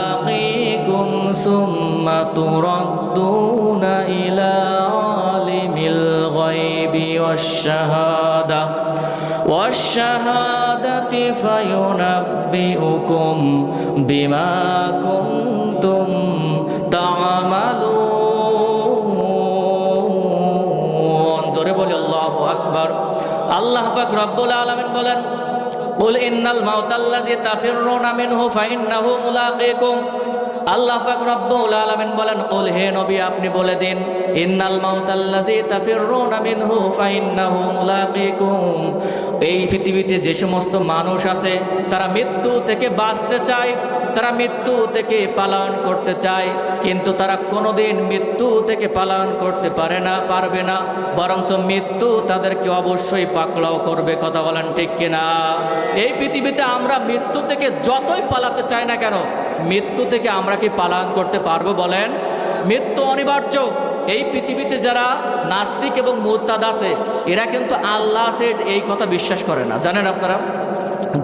ملاقيكم ثم تردون إلى عالم الغيب والشهادة والشهادة فينبئكم بما كنتم تعملون জোরে বলি আল্লাহু আকবার আল্লাহ পাক রব্বুল আলামিন বলেন বল, ইন্নাল মাউতাল্লা যে তাফির নামিন হো ফাইন্নাহু মুলাকেকুম। আল্লাহ পাক রব্বুল আলামিন বলেন কুল হে নবী, আপনি বলে দিন, ইন্নাল মাউতাল্লাযী তাফিররুনা মিনহু ফাইন্নাহু মুলাকিকুম। এই পৃথিবীতে যে সমস্ত মানুষ আছে, তারা মৃত্যু থেকে বাঁচতে চায়। তারা মৃত্যু থেকে পালন করতে চায়, কিন্তু তারা কোনোদিন মৃত্যু থেকে পালন করতে পারে না, পারবে না। বরঞ্চ মৃত্যু তাদেরকে অবশ্যই পাকলাও করবে, কথা বলেন ঠিক কিনা? এই পৃথিবীতে আমরা মৃত্যু থেকে যতই পালাতে চাই না কেন, মৃত্যু থেকে আমরা কি পালন করতে পারব বলেন? মৃত্যু অনিবার্য। এই পৃথিবীতে যারা নাস্তিক এবং মুরতাদ আছে, এরা কিন্তু আল্লাহ আছে এই কথা বিশ্বাস করে না। জানেন আপনারা?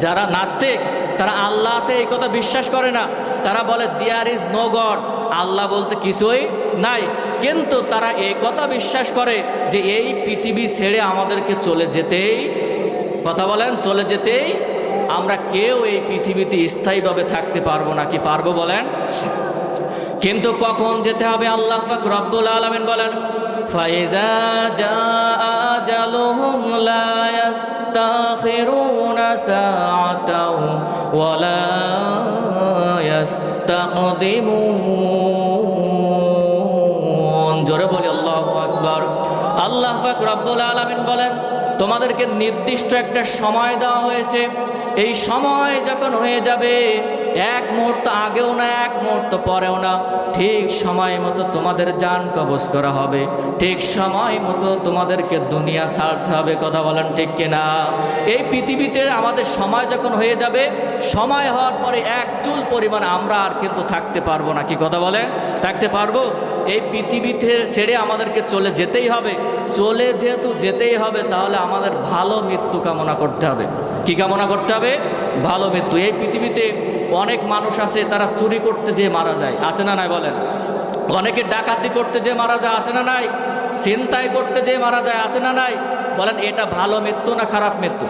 যারা নাস্তিক, তারা আল্লাহ আছে এই কথা বিশ্বাস করে না। তারা বলে দেয়ার ইজ নো গড আল্লাহ বলতে কিছুই নাই। কিন্তু তারা এই কথা বিশ্বাস করে যে এই পৃথিবী ছেড়ে আমাদেরকে চলে যেতেই, কথা বলেন, চলে যেতেই আমরা কেউ এই পৃথিবীতে স্থায়ীভাবে থাকতে পারব না কি পারব বলেন? কিন্তু কখন যেতে হবে? আল্লাহ পাক রব্বুল আলামিন বলেন, ফাইজা জাআ আজালুহুম লা ইস্তাখিরুনা সাআতাও ওয়া লা ইস্তাকদিমুন জোরে বলি, আল্লাহু আকবার। আল্লাহ পাক রব্বুল আলামিন বলেন, তোমাদেরকে নির্দিষ্ট একটা সময় দেওয়া হয়েছে। এই সময় যখন হয়ে যাবে এক মুহূর্ত আগেও না, এক মুহূর্ত পরেও না। ঠিক সময় মতো তোমাদের যান কবজ করা হবে। ঠিক সময় মতো তোমাদেরকে দুনিয়া ছাড়তে হবে, কথা বলেন ঠিক কিনা? এই পৃথিবীতে আমাদের সময় যখন হয়ে যাবে, সময় হওয়ার পরে এক চুল পরিমাণ আমরা আর কিন্তু থাকতে পারব না, কি কথা বলেন? থাকতে পারব? এই পৃথিবীতে ছেড়ে আমাদেরকে চলে যেতেই হবে। চলে যেহেতু যেতেই হবে, তাহলে আমাদের ভালো মৃত্যু কামনা করতে হবে। কি কামনা করতে হবে? ভালো মৃত্যু। এই পৃথিবীতে অনেক মানুষ আছে, তারা চুরি করতে যেয়ে মারা যায়। আসে না নাই বলেন? অনেকে ডাকাতি করতে যেয়ে মারা যায় আসে না নাই? চিন্তায় করতে যেয়ে মারা যায় আসে না নাই? বলেন, এটা ভালো মৃত্যু না খারাপ মৃত্যু?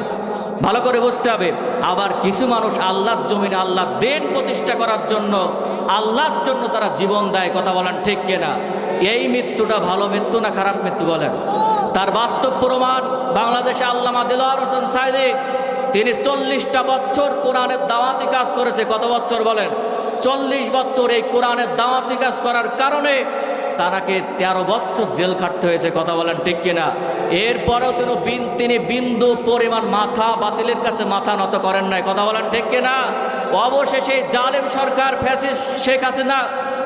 ভালো করে বুঝতে হবে। আবার কিছু মানুষ আল্লাহর জমিনে আল্লাহ দেন প্রতিষ্ঠা করার জন্য, আল্লাহর জন্য তারা জীবন দেয়, কথা বলেন ঠিক কিনা? এই মৃত্যুটা ভালো মৃত্যু না খারাপ মৃত্যু বলেন? তার বাস্তব প্রমাণ বাংলাদেশে আল্লামা দিলার হোসেন সাইদি তিনি চল্লিশটা বছর কোরআনের দাওয়াতি কাজ করেছে। কত বছর বলেন? চল্লিশ বছর এই কোরআনের দাওয়াতি কাজ করার কারণে তারাকে তেরো বছর জেল খাটতে হয়েছে, কথা বলেন ঠিক কিনা? এরপরেও তিনি বিন, তিনি বিন্দু পরিমাণ মাথা বাতিলের কাছে মাথা নত করেন নাই, কথা বলেন ঠিক কিনা? অবশেষে জালেম সরকার ফ্যাসিস শেখ হাসিনা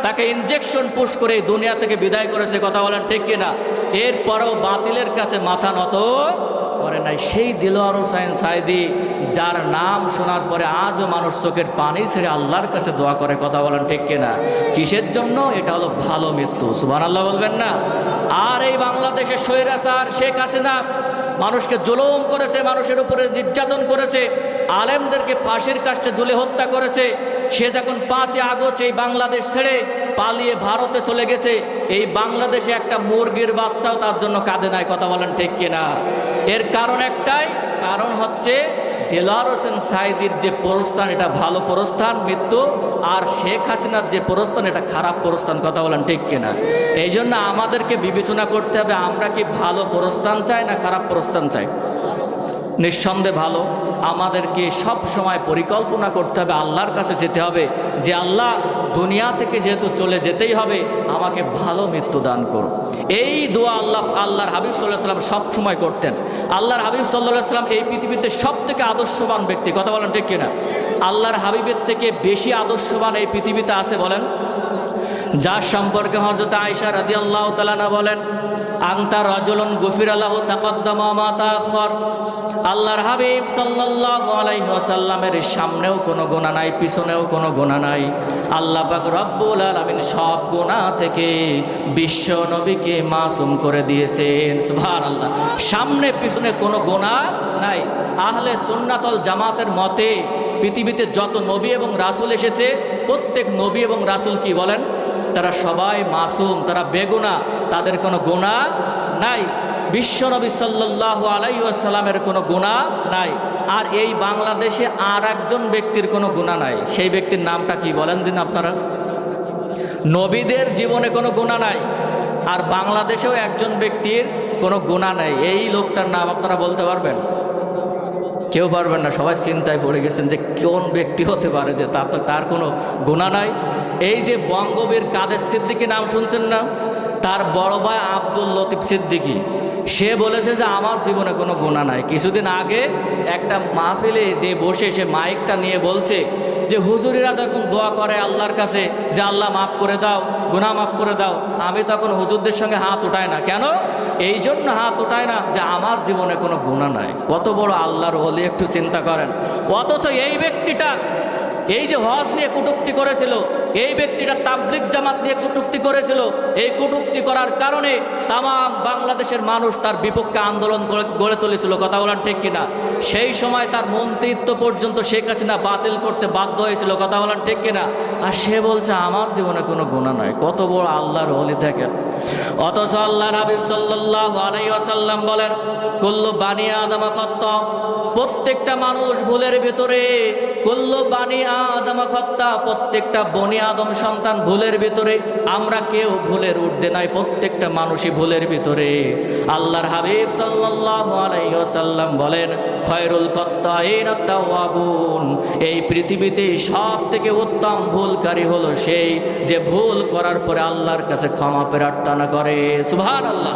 তাকে ইনজেকশন পুশ করে দুনিয়া থেকে বিদায় করেছে, কথা বলেন ঠিক কিনা? এরপরেও বাতিলের কাছে মাথা নত করে নাই। সেই দিলওয়ার হোসাইন সাইদি, যার নাম শোনার পরে আজও মানুষ চোখের পানি ছেড়ে আল্লাহর কাছে দোয়া করে, কথা বলেন ঠিক কিনা? কিসের জন্য? এটা হলো ভালো মৃত্যু। সুবান আল্লাহ বলবেন না? আর এই বাংলাদেশের স্বৈরাচার শেখ হাসিনা মানুষকে জুলুম করেছে, মানুষের উপরে নির্যাতন করেছে, আলেমদেরকে ফাঁসির কাষ্টে ঝুলে হত্যা করেছে। সে যখন পাঁচই আগস্ট এই বাংলাদেশ ছেড়ে পালিয়ে ভারতে চলে গেছে, এই বাংলাদেশে একটা মুরগির বাচ্চাও তার জন্য কাঁদে নাই, কথা বলেন ঠিক কিনা? এর কারণ একটাই, কারণ হচ্ছে দেলোয়ার হোসেন সাইদির যে প্রস্থান, এটা ভালো প্রস্থান, মৃত্যু, আর শেখ হাসিনার যে প্রস্থান, এটা খারাপ প্রস্থান, কথা বলেন ঠিক কিনা? এই জন্য আমাদেরকে বিবেচনা করতে হবে, আমরা কি ভালো প্রস্থান চাই না খারাপ প্রস্থান চাই? নিঃসন্দেহে ভালো। আমাদেরকে সব সময় পরিকল্পনা করতে হবে, আল্লাহর কাছে যেতে হবে যে, আল্লাহ, দুনিয়া থেকে যেহেতু চলে যেতেই হবে, আমাকে ভালো মৃত্যু দান করো এই দোয়া আল্লাহ, আল্লাহর হাবিব সাল্লাহ সাল্লাম সব সময় করতেন। আল্লাহর হাবিব সাল্লাহ সাল্লাম এই পৃথিবীতে সব থেকে আদর্শবান ব্যক্তি। কথা বলেন ঠিক কিনা? আল্লাহর হাবিবের থেকে বেশি আদর্শবান এই পৃথিবীতে আছে বলেন? যার সম্পর্কে হজরত আয়সা রাজি আল্লাহ তালানা বলেন আংতা রজলন গফির আল্লাহ তাকদ্দমা আল্লাহর হাবিব সাল্লাল্লাহু আলাইহি ওয়াসাল্লামের সামনেও কোনো গোনা নাই, পিছনেও কোনো গোনা নাই। আল্লাহ পাক রব্বুল আলামিন সব গোনা থেকে বিশ্ব নবীকে মাসুম করে দিয়েছেন সুভার আল্লাহ সামনে পিছনে কোনো গোনা নাই। আহলে সুন্নাতল জামাতের মতে পৃথিবীতে যত নবী এবং রাসূল এসেছে, প্রত্যেক নবী এবং রাসূল কি বলেন? তারা সবাই মাসুম, তারা বেগুনা, তাদের কোনো গোনা নাই। বিশ্বনবী সাল্লাহ আলাইসাল্লামের কোনো গুণা নাই। আর এই বাংলাদেশে আর একজন ব্যক্তির কোনো গুণা নাই। সেই ব্যক্তির নামটা কি বলেন দিন আপনারা? নবীদের জীবনে কোনো গুণা নাই। আর বাংলাদেশেও একজন ব্যক্তির কোনো গুণা নাই। এই লোকটার নাম আপনারা বলতে পারবেন? কেউ পারবেন না। সবাই চিন্তায় পড়ে গেছেন যে কোন ব্যক্তি হতে পারে যে তার তো তার কোনো গুণা নাই। এই যে বঙ্গবীর কাদের সিদ্দিকি নাম শুনছেন না? তার বড় ভাই আব্দুল লতিফ সিদ্দিকি। সে বলেছে যে আমার জীবনে কোনো গুণা নাই। কিছুদিন আগে একটা মাহফিলে যে বসে সে মাইকটা নিয়ে বলছে যে, হুজুরিরা যখন দোয়া করে আল্লাহর কাছে, যে আল্লাহ মাফ করে দাও। গুনাহ মাফ করে দাও। আমি তখন হুজুরদের সঙ্গে হাত উঠাই না। কেন? এই জন্য হাত উঠায় না যে আমার জীবনে কোনো গুণা নাই। কত বড় আল্লাহর হলে একটু চিন্তা করেন। অথচ এই ব্যক্তিটা এই যে হজ নিয়ে কটুক্তি করেছিল এই ব্যক্তিটা তাবলিক জামাত নিয়ে কটুক্তি করেছিল। এই কটুক্তি করার কারণে তাম বাংলাদেশের মানুষ তার বিপক্ষে আন্দোলন গড়ে তুলেছিল। কথা বলার ঠিক কিনা? সেই সময় তার মন্ত্রিত্ব পর্যন্ত শেখ হাসিনা বাতিল করতে বাধ্য হয়েছিল। কথা বলার ঠিক কিনা? আর সে বলছে, আমার জীবনে কোনো গুণা নাই। কত বড় আল্লাহর হলি দেখেন। অথচ আল্লাহ হাবিব সাল্লাহ আলাই আসাল্লাম বলেন, কুল্লু বানিয়া আদামা খত্ত। প্রত্যেকটা মানুষ ভুলের ভেতরে, কুল্লু বানি আদমা খত্তা। প্রত্যেকটা বনি আদম সন্তান ভুলের ভিতরে, আমরা কেউ ভুলের উঠতে নাই, প্রত্যেকটা মানুষই ভুলের ভিতরে। আল্লাহর হাবিব ওয়াসাল্লাম বলেন, খয়রুল এই পৃথিবীতে সব থেকে উত্তম ভুলকারী হলো সেই যে ভুল করার পরে আল্লাহর কাছে ক্ষমা প্রার্থনা করে। সুভান আল্লাহ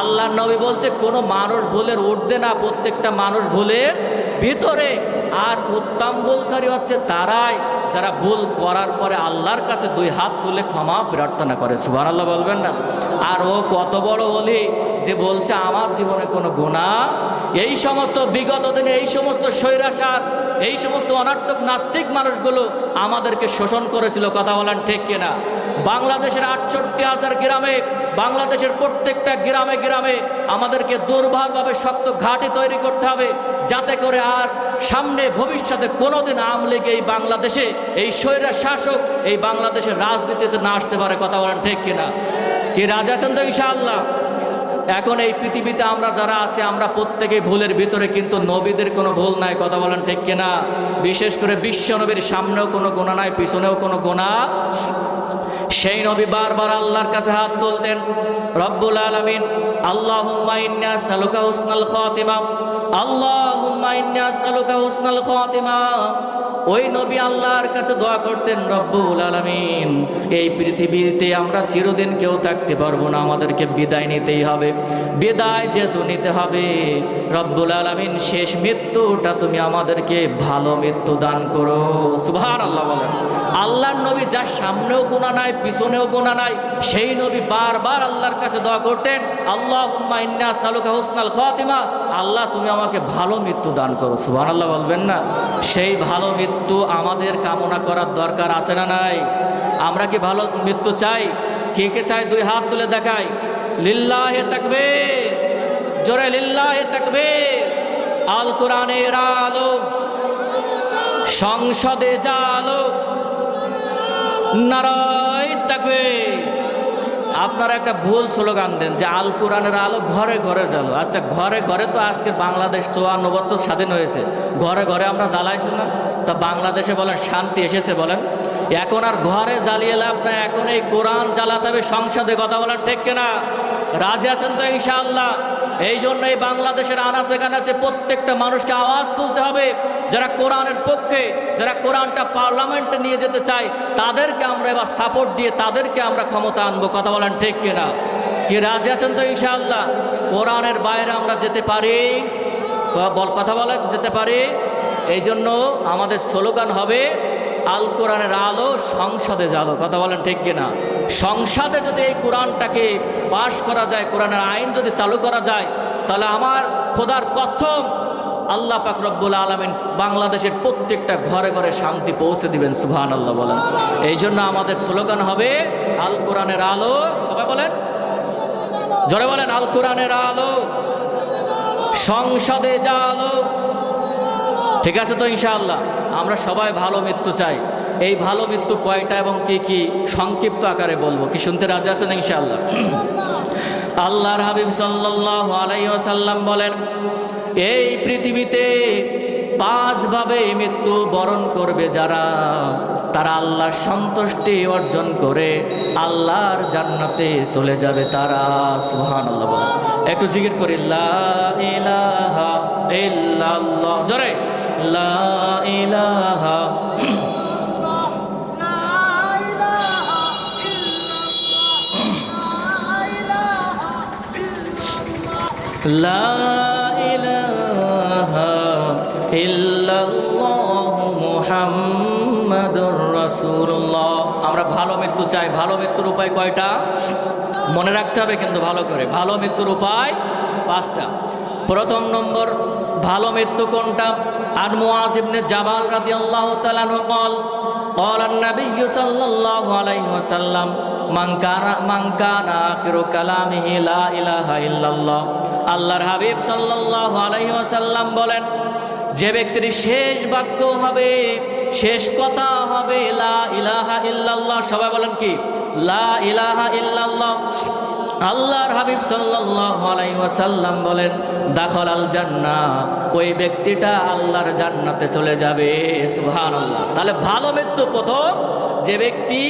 আল্লাহর নবী বলছে, কোনো মানুষ ভুলের উঠবে না, প্রত্যেকটা মানুষ ভুলের ভিতরে। আর উত্তম ভুলকারী হচ্ছে তারাই। যারা ভুল করার পরে আল্লাহর কাছে দুই হাত তুলে ক্ষমা প্রার্থনা করে সুবান আল্লাহ বলবেন না? আর ও কত বড় অলি যে বলছে, আমার জীবনে কোনো গুণা এই সমস্ত বিগত দিনে এই সমস্ত স্বৈরাচার, এই সমস্ত অনার্থক নাস্তিক মানুষগুলো আমাদেরকে শোষণ করেছিল। কথা বলেন ঠিক কিনা? বাংলাদেশের আটষট্টি হাজার গ্রামে বাংলাদেশের প্রত্যেকটা গ্রামে গ্রামে আমাদেরকে দুর্ভাগভাবে শক্ত ঘাঁটি তৈরি করতে হবে, যাতে করে আর সামনে ভবিষ্যতে কোনোদিন আওয়ামী লীগ এই বাংলাদেশে, এই স্বৈরা শাসক এই বাংলাদেশের রাজনীতিতে না আসতে পারে। কথা বলেন ঠিক কিনা? কি রাজা আছেন তো ইনশাআল্লাহ? এখন এই পৃথিবীতে আমরা যারা আছি, আমরা প্রত্যেকে ভুলের ভিতরে কিন্তু নবীদের কোনো ভুল নাই, কথা বলেন ঠিক কিনা? বিশেষ করে বিশ্ব নবীর সামনেও কোনো গোনা নাই, পিছনেও কোনো গোনা সেই নবী বারবার আল্লাহর কাছে হাত তুলতেন, রব্বুল আলমিন আল্লাহ সালুকা হুসনাল খাতিমা আল্লাহ সালুকা হুসনাল খাতিমা। ওই নবী আল্লাহর কাছে দোয়া করতেন, রব্বুল আলমিন, এই পৃথিবীতে আমরা চিরদিন কেউ থাকতে পারব না, আমাদেরকে বিদায় নিতেই হবে। বিদায় যেহেতু নিতে হবে, রব্বুল আলমিন, শেষ মৃত্যুটা তুমি আমাদেরকে ভালো মৃত্যু দান করো। সুভার আল্লাহ বলেন। আল্লাহর নবী যার সামনেও গোনা নাই, পিছনেও গোনা নাই, সেই নবী বারবার আল্লাহর কাছে দোয়া করতেন আল্লাহ সালুকা হুসনাল খাতিমা। আল্লাহ, তুমি আমাকে ভালো মৃত্যু দান করো। সুহান আল্লাহ বলবেন না? সেই ভালো মৃত্যু আমাদের কামনা করার দরকার আছে না নাই? আমরা কি ভালো মৃত্যু চাই? কে কে চাই দুই হাত তুলে দেখাই। লিল্লাহে থাকবে জোরে, লিল্লাহে থাকবে আল কোরআনের আলো। সংসদে জালো নারায় থাকবে আপনারা একটা ভুল স্লোগান দেন যে আল কোরআনের আলো ঘরে ঘরে জ্বালো। আচ্ছা ঘরে ঘরে তো আজকে বাংলাদেশ চুয়ান্ন বছর স্বাধীন হয়েছে। ঘরে ঘরে আমরা জ্বালাইছি না? তা বাংলাদেশে বলেন শান্তি এসেছে বলেন। এখন আর ঘরে জ্বালিয়ে লাভ না এখন এই কোরআন জ্বালাতে হবে, সংসদে কথা বলার ঠিক কিনা? রাজি আছেন তো ইনশাআল্লাহ? এই জন্য এই বাংলাদেশের আনাচে কানাচে প্রত্যেকটা মানুষকে আওয়াজ তুলতে হবে। যারা কোরআনের পক্ষে, যারা কোরআনটা পার্লামেন্টে নিয়ে যেতে চায়, তাদেরকে আমরা এবার সাপোর্ট দিয়ে তাদেরকে আমরা ক্ষমতা আনব। কথা বলেন ঠিক কিনা? কি রাজি আছেন তো ইনশাআল্লাহ? কোরআনের বাইরে আমরা যেতে পারি? কথা বলেন, যেতে পারি? এই জন্য আমাদের স্লোগান হবে আল কোরআনের আলো সংসদে জালো কথা বলেন ঠিক কিনা? সংসদে যদি এই কোরআনটাকে পাশ করা যায়, কোরআনের আইন যদি চালু করা যায়, তাহলে আমার খোদার কথম আল্লাহ পাক রব্বুল আলমিন বাংলাদেশের প্রত্যেকটা ঘরে ঘরে শান্তি পৌঁছে দিবেন সুবহান আল্লাহ বলেন। এই জন্য আমাদের স্লোগান হবে আল কোরআনের আলো, সবাই বলেন? জোরে বলেন আল কোরআনের আলো, সংসদে যা আলো ঠিক আছে তো ইনশাআল্লাহ? আমরা সবাই ভালো মৃত্যু চাই। এই ভালো মৃত্যু কয়টা এবং কি কি সংক্ষিপ্ত আকারে বলব? কি শুনতে রাজি আছেন ইনশাআল্লাহ? আল্লাহর হাবিব সাল্লাল্লাহু আলাইহি ওয়াসাল্লাম বলেন, এই পৃথিবীতে পাঁচভাবে মৃত্যু বরণ করবে যারা, তারা আল্লাহর সন্তুষ্টি অর্জন করে আল্লাহর জান্নাতে চলে যাবে তারা। বলেন। একটু জিকির করি জোরে। লা ইলাহা লা ইলাহা ইল্লাল্লাহ মুহাম্মাদুর রাসূলুল্লাহ। আমরা ভালো মৃত্যু চাই। ভালো মৃত্যুর উপায় কয়টা? মনে রাখতে হবে কিন্তু ভালো করে। ভালো মৃত্যুর উপায় পাঁচটা। প্রথম নম্বর, ভালো মৃত্যু কোনটা? আর মুআজ ইবনে জাবাল রাদিয়াল্লাহু তাআলা আনহু قال قال النبي صلى الله عليه وسلم من كان من كان آخر كلامه لا إله إلا الله আল্লাহর হাবিব সাল্লাল্লাহু আলাইহি ওয়াসাল্লাম বলেন যে ব্যক্তির শেষ বাক্য হবে শেষ কথা হবে লা ইলাহা ইল্লাল্লাহ সবাই বলেন কি লা ইলাহা ইল্লাল্লাহ আল্লাহর হাবিব ওয়াসাল্লাম বলেন, দাখল আল জান্নাহ, ওই ব্যক্তিটা আল্লাহর জান্নাতে চলে যাবে। সুহান আল্লাহ তাহলে ভালো মৃত্যু প্রথম, যে ব্যক্তি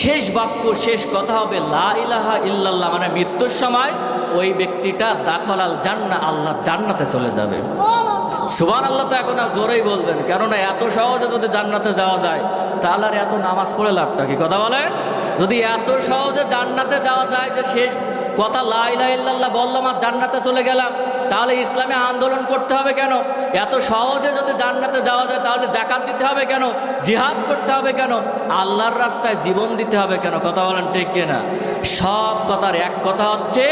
শেষ বাক্য, শেষ কথা হবে লা ইলাহা ইল্লাল্লাহ মানে মৃত্যুর সময়, ওই ব্যক্তিটা দাখল আল জান্না আল্লাহ জান্নাতে চলে যাবে। সুবান আল্লাহ তো এখন আর জোরেই বলবেন, কেননা এত সহজে যদি জান্নাতে যাওয়া যায়, তাহলে এত নামাজ পড়ে লাভটা কি? কথা বলেন? যদি এত সহজে জান্নাতে যাওয়া যায় যে শেষ কথা লাইলা ইল্লাল্লাহ বললাম আর জান্নাতে চলে গেলাম। তাহলে ইসলামে আন্দোলন করতে হবে কেন? এত সহজে যদি জান্নাতে যাওয়া যায়, তাহলে জাকাত দিতে হবে কেন? জিহাদ করতে হবে কেন? আল্লাহর রাস্তায় জীবন দিতে হবে কেন? কথা বলেন ঠিক কিনা? সব কথার এক কথা হচ্ছে,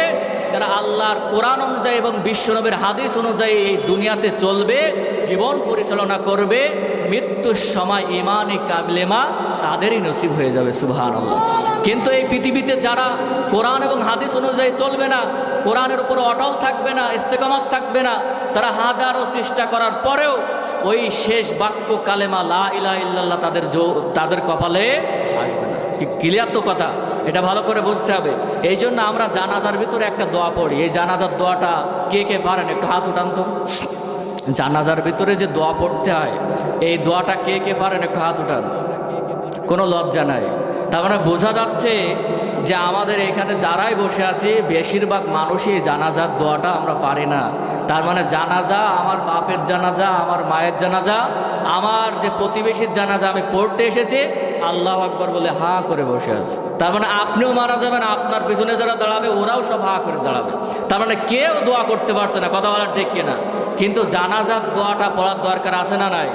যারা আল্লাহর কোরআন অনুযায়ী এবং বিশ্বনবীর হাদিস অনুযায়ী এই দুনিয়াতে চলবে, জীবন পরিচালনা করবে, মৃত্যুর সময় ইমানি কাবলেমা। তাদেরই নসিব হয়ে যাবে সুবহান আল্লাহ কিন্তু এই পৃথিবীতে যারা কোরআন এবং হাদিস অনুযায়ী চলবে না, কোরআনের উপর অটল থাকবে না, ইস্তেকামাত থাকবে না, তারা হাজারো চেষ্টা করার পরেও ওই শেষ বাক্য কালেমা লা ইলাহা ইল্লাল্লাহ তাদের তাদের কপালে আসবে না। ক্লিয়ার তো কথা? এটা ভালো করে বুঝতে হবে। এই জন্য আমরা জানাজার ভিতরে একটা দোয়া পড়ি। এই জানাজার দোয়াটা কে কে পারেন? একটু হাত উঠান তো। জানাজার ভিতরে যে দোয়া পড়তে হয়, এই দোয়াটা কে কে পারেন? একটু হাত উঠান। কোনো লজ্জা নাই। তার মানে বোঝা যাচ্ছে যে আমাদের এখানে যারাই বসে আছি, বেশিরভাগ মানুষই জানাজার দোয়াটা আমরা পারি না। তার মানে জানাজা আমার বাপের জানাজা, আমার মায়ের জানাজা, আমার যে প্রতিবেশীর জানাজা আমি পড়তে এসেছি, আল্লাহ আকবর বলে হা করে বসে আছে। তার মানে আপনিও মারা যাবেন, আপনার পিছনে যারা দাঁড়াবে, ওরাও সব হাঁ করে দাঁড়াবে। তার মানে কেউ দোয়া করতে পারছে না, কথা বলার ঠিক কিনা? কিন্তু জানাজার দোয়াটা পড়ার দরকার আছে না নাই?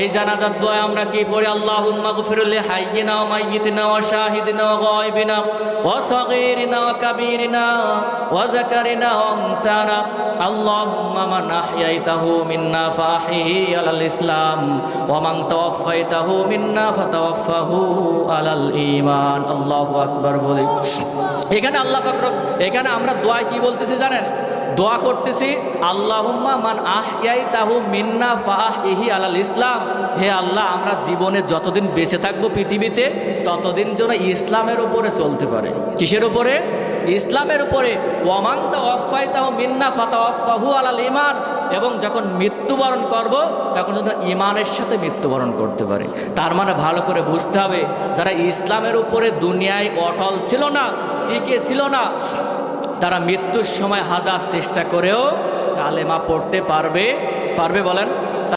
এই জানাজার দোয়া আমরা কি পড়ি? আল্লাহুম্মা গফিরলি হাইয়িনা ওয়া মাইয়িতিনা ওয়া শাহিদিনা ওয়া গায়বিনা ওয়া সাগীরিনা ওয়া কাবীরিনা ওয়া যাকারিনা ওয়া উনসানা। আল্লাহুম্মা মান আহইয়াইতাহু মিন্না ফাহিহি আলাল ইসলাম ওয়া মান তাওয়াফফাইতাহু মিন্না ফাতাওয়াফফাহু আলাল ঈমান। আল্লাহু আকবার বলি। এখানে আল্লাহ পাক এখানে আমরা দোয়া কি বলতেছি জানেন? দোয়া করতেছি, আল্লাহুম্মা মান আহয়াই তাহু মিন্না ফাহ ইহি আলাল ইসলাম। হে আল্লাহ, আমরা জীবনে যতদিন বেঁচে থাকব পৃথিবীতে, ততদিন যেন ইসলামের উপরে চলতে পারে। কিসের উপরে? ইসলামের উপরে। ওয়ামাংতা অফাই তাহু মিন্না ফাতা অফাহু আলাল ইমান এবং যখন মৃত্যুবরণ করব, তখন যেন ইমানের সাথে মৃত্যুবরণ করতে পারে। তার মানে ভালো করে বুঝতে হবে, যারা ইসলামের উপরে দুনিয়ায় অটল ছিল না, টিকে ছিল না তারা মৃত্যুর সময় হাজার চেষ্টা করেও কালেমা পড়তে পারবে পারবে বলেন।